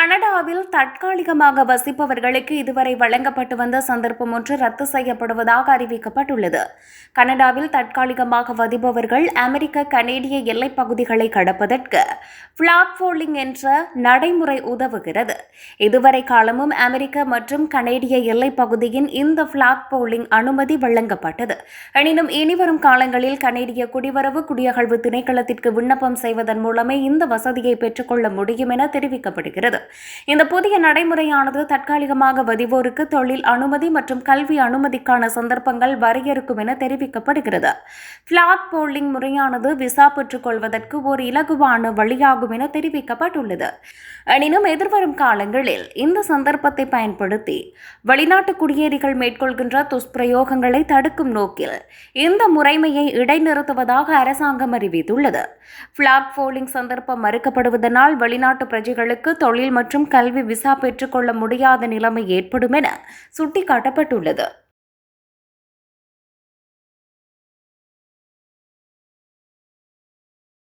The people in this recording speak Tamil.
கனடாவில் தற்காலிகமாக வசிப்பவர்களுக்கு இதுவரை வழங்கப்பட்டு வந்த சந்தர்ப்பம் ஒன்று ரத்து செய்யப்படுவதாக அறிவிக்கப்பட்டுள்ளது. கனடாவில் தற்காலிகமாக வதிப்பவர்கள் அமெரிக்க கனேடிய எல்லைப் பகுதிகளை கடப்பதற்கு பிளாக் ஃபோல்டிங் என்ற நடைமுறை உதவுகிறது. இதுவரை காலமும் அமெரிக்க மற்றும் கனேடிய எல்லைப் பகுதியின் இந்த பிளாக் போலிங் அனுமதி வழங்கப்பட்டது. எனினும் இனிவரும் காலங்களில் கனேடிய குடிவரவு குடியகழ்வு திணைக்களத்திற்கு விண்ணப்பம் செய்வதன் மூலமே இந்த வசதியை பெற்றுக்கொள்ள முடியும் என தெரிவிக்கப்படுகிறது. இந்த புதிய நடைமுறையானது தற்காலிகமாக வதிவோருக்கு தொழில் அனுமதி மற்றும் கல்வி அனுமதிக்கான சந்தர்ப்பங்கள் வரையறுக்கும் என தெரிவிக்கப்படுகிறது. பிளாக் போலிங் முறையானது விசா பெற்றுக்கொள்வதற்கு ஒரு இலகுவான வழியாகும் என தெரிவிக்கப்பட்டுள்ளது. எனினும் எதிர்வரும் காலங்களில் இந்த சந்தர்ப்பத்தை பயன்படுத்தி வெளிநாட்டு குடியேறிகள் மேற்கொள்கின்ற துஷ்பிரயோகங்களை தடுக்கும் நோக்கில் இந்த முறைமையை இடைநிறுத்துவதாக அரசாங்கம் அறிவித்துள்ளது. பிளாக் போலிங் சந்தர்ப்பம் மறுக்கப்படுவதனால் வெளிநாட்டு பிரஜைகளுக்கு தொழில் மற்றும் கல்வி விசா பெற்றுக்கொள்ள முடியாத நிலைமை ஏற்படும் என சுட்டிக்காட்டப்பட்டுள்ளது.